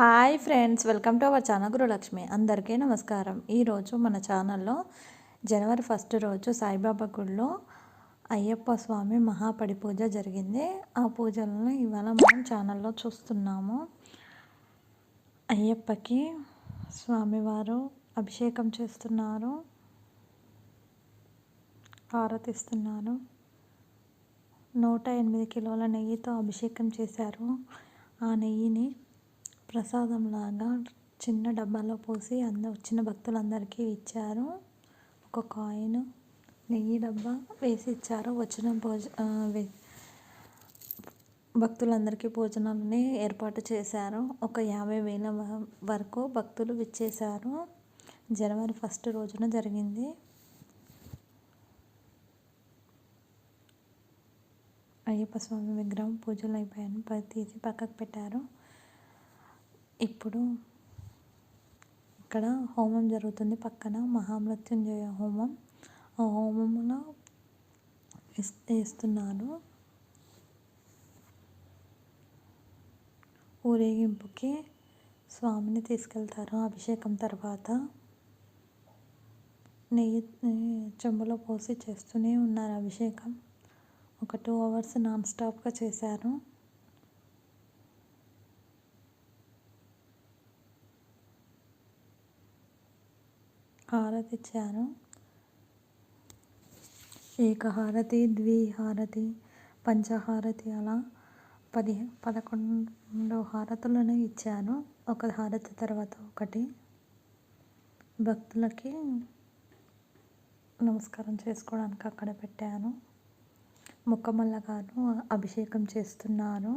Hi friends welcome to our channel Gurulakshmi. అందరికీ నమస్కారం. ఈరోజు మన ఛానల్లో జనవరి ఫస్ట్ రోజు సాయిబాబా గుడిలో అయ్యప్ప స్వామి మహాపడి పూజ జరిగింది. ఆ పూజలను ఇవాళ మనం ఛానల్లో చూస్తున్నాము. అయ్యప్పకి స్వామివారు అభిషేకం చేస్తున్నారు. హారతిస్తున్నారు. నూట ఎనిమిది కిలోల నెయ్యితో అభిషేకం చేశారు. ఆ నెయ్యిని ప్రసాదంలాగా చిన్న డబ్బాలో పోసి అంద వచ్చిన భక్తులందరికీ ఇచ్చారు. ఒక కాయిన్ నెయ్యి డబ్బా వేసి ఇచ్చారు. వచ్చిన భోజ భక్తులందరికీ భోజనాలని ఏర్పాటు చేశారు. ఒక యాభై వేల వరకు భక్తులు విచ్చేశారు. జనవరి ఫస్ట్ రోజున జరిగింది. అయ్యప్ప స్వామి విగ్రహం పూజలు అయిపోయాను తీసి పక్కకు పెట్టారు. ఇప్పుడు ఇక్కడ హోమం జరుగుతుంది. పక్కన మహామృత్యుంజయ హోమం. ఆ హోమంలో వేస్తున్నారు. ఊరేగింపుకి స్వామిని తీసుకెళ్తారు అభిషేకం తర్వాత. నెయ్యి చెంబులో పోసి చేస్తూనే ఉన్నారు అభిషేకం. ఒక టూ అవర్స్ నాన్ స్టాప్గా చేశారు. హారతి ఇచ్చారు ఏకహారతి ద్విహారతి పంచహారతి అలా పది పదకొండు హారతులను ఇచ్చాను. ఒక హారతి తర్వాత ఒకటి. భక్తులకి నమస్కారం చేసుకోవడానికి అక్కడ పెట్టాను. ముక్కమల్ల గారు అభిషేకం చేస్తున్నారు.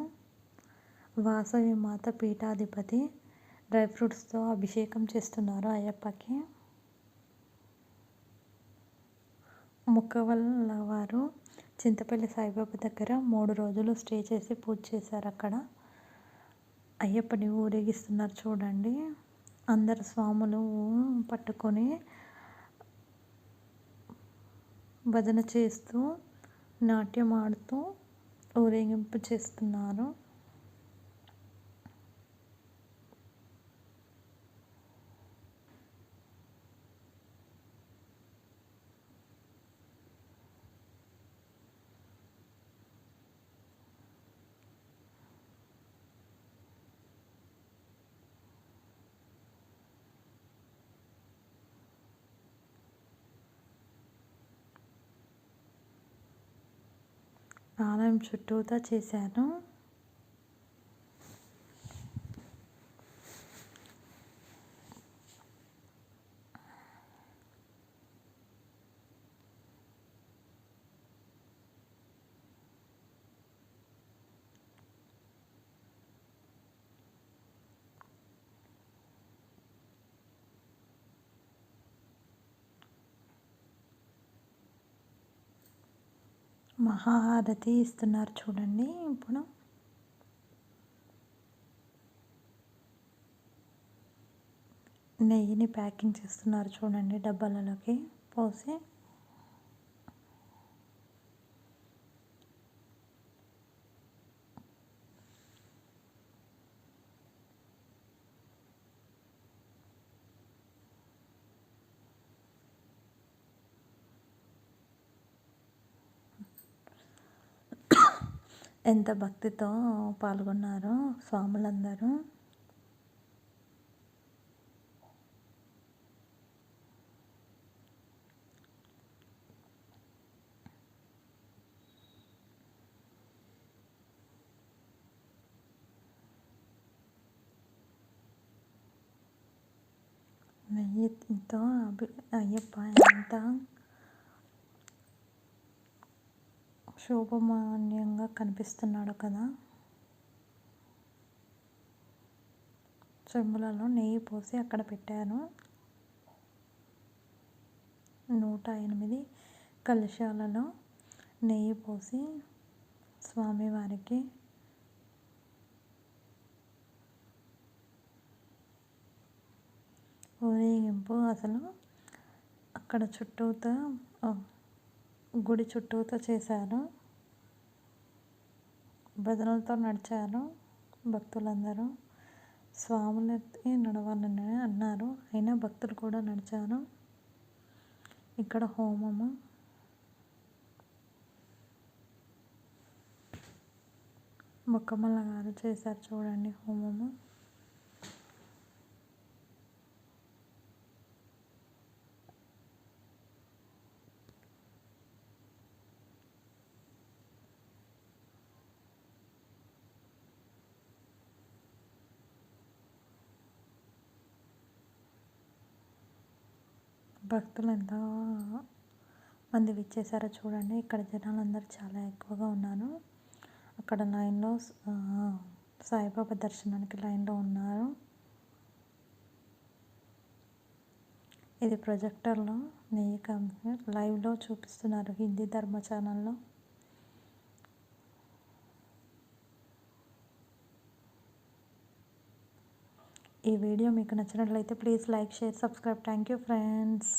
వాసవి మాత పీఠాధిపతి డ్రై ఫ్రూట్స్తో అభిషేకం చేస్తున్నారు అయ్యప్పకి. ముక్కవల్ల వారు చింతపల్లి సాయిబాబా దగ్గర మూడు రోజులు స్టే చేసి పూజ చేశారు అక్కడ. అయ్యప్పని ఊరేగిస్తున్నారు చూడండి. అందరు స్వాములు పట్టుకొని భజన చేస్తూ నాట్యం ఆడుతూ ఊరేగింపు చేస్తున్నారు. ఆలయం చుట్టూతా చేశాను. మహారతి ఇస్తున్నారు చూడండి ఇప్పుడు. నెయ్యిని ప్యాకింగ్ చేస్తున్నారు చూడండి డబ్బాలలోకి పోసి. ఎంత భక్తితో పాల్గొన్నారో స్వాములందరూ. నెయ్యితో అయ్యప్ప ఎంత శోభమాన్యంగా కనిపిస్తున్నాడు కదా. చెంబులలో నెయ్యి పోసి అక్కడ పెట్టాను. నూట ఎనిమిది కలశాలలో నెయ్యి పోసి స్వామివారికి ఊరేగింపు అసలు అక్కడ చుట్టూతో గుడి చుట్టూతో చేశారు భజనలతో నడిచారు భక్తులందరూ. స్వాములకి నడవాలని అన్నారు. అయినా భక్తులు కూడా నడిచారు ఇక్కడ హోమము. మొక్కమల్ల గారు చేశారు చూడండి హోమము. భక్తులు ఎంతో మంది విచ్చేసారో చూడండి. ఇక్కడ జనాలు అందరూ చాలా ఎక్కువగా ఉన్నారు. అక్కడ లైన్లో సాయిబాబా దర్శనానికి లైన్లో ఉన్నారు. ఇది ప్రొజెక్టర్లో నెయ్యి కంపెనీ లైవ్లో చూపిస్తున్నారు హిందీ ధర్మ ఛానల్లో. ఈ వీడియో మీకు నచ్చినట్లయితే please like share subscribe. Thank you friends.